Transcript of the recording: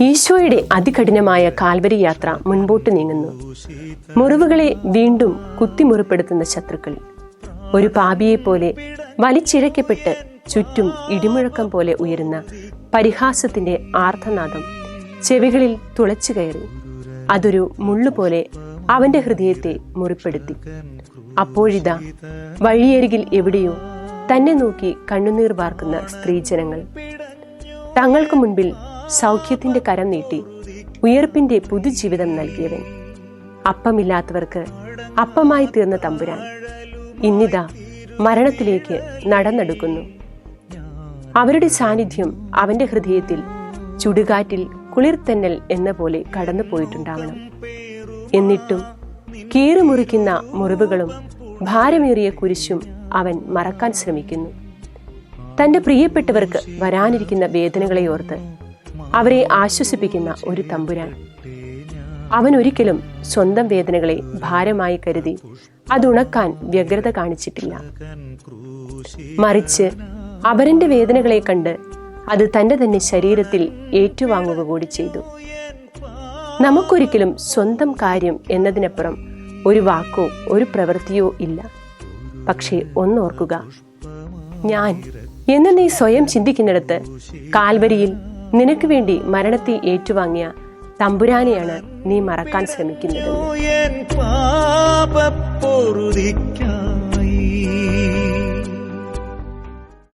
ഈശോയുടെ അതികഠിനമായ കാൽവരി യാത്ര മുൻപോട്ട് നീങ്ങുന്നു. മുറിവുകളെ വീണ്ടും കുത്തിമുറിപ്പെടുത്തുന്ന ശത്രുക്കൾ. ഒരു പാപിയെ പോലെ വലിച്ചിഴക്കപ്പെട്ട് ചുറ്റും ഇടിമുഴക്കം പോലെ ഉയരുന്ന പരിഹാസത്തിന്റെ ആർത്തനാദം ചെവികളിൽ തുളച്ചു കയറി. അതൊരു മുള്ളുപോലെ അവന്റെ ഹൃദയത്തെ മുറിപ്പെടുത്തി. അപ്പോഴിതാ വഴിയരികിൽ എവിടെയോ തന്നെ നോക്കി കണ്ണുനീർ വാർക്കുന്ന സ്ത്രീജനങ്ങൾ. തങ്ങൾക്ക് മുൻപിൽ സൗഖ്യത്തിന്റെ കരം നീട്ടി ഉയർപ്പിന്റെ പുതുജീവിതം നൽകിയവൻ. അപ്പമില്ലാത്തവർക്ക് അപ്പമായി തീർന്ന തമ്പുരാൻ ഇന്നിതാ മരണത്തിലേക്ക് നടന്നെടുക്കുന്നു. അവരുടെ സാന്നിധ്യം അവന്റെ ഹൃദയത്തിൽ ചുടുകാറ്റിൽ കുളിർത്തന്നൽ എന്ന പോലെ കടന്നു പോയിട്ടുണ്ടാവണം. എന്നിട്ടും കീറുമുറിക്കുന്ന മുറിവുകളും ഭാരമേറിയ കുരിശും അവൻ മറക്കാൻ ശ്രമിക്കുന്നു. തന്റെ പ്രിയപ്പെട്ടവർക്ക് വരാനിരിക്കുന്ന വേദനകളെ ഓർത്ത് അവരെ ആശ്വസിപ്പിക്കുന്ന ഒരു തമ്പുരാൻ. അവൻ ഒരിക്കലും സ്വന്തം വേദനകളെ ഭാരമായി കരുതി അതുണക്കാൻ വ്യഗ്രത കാണിച്ചിട്ടില്ല. മറിച്ച് അവരന്റെ വേദനകളെ കണ്ട് അത് തന്റെ തന്നെ ശരീരത്തിൽ ഏറ്റുവാങ്ങുക കൂടി ചെയ്തു. നമുക്കൊരിക്കലും സ്വന്തം കാര്യം എന്നതിനപ്പുറം ഒരു വാക്കോ ഒരു പ്രവൃത്തിയോ ഇല്ല. പക്ഷേ ഒന്നോർക്കുക ഞാൻ എന്ന് നീ സ്വയം ചിന്തിക്കുന്നിടത്ത് കാൽവരിയിൽ നിനക്ക് വേണ്ടി മരണത്തെ ഏറ്റുവാങ്ങിയ തമ്പുരാനെയാണ് നീ മറക്കാൻ ശ്രമിക്കുന്നത്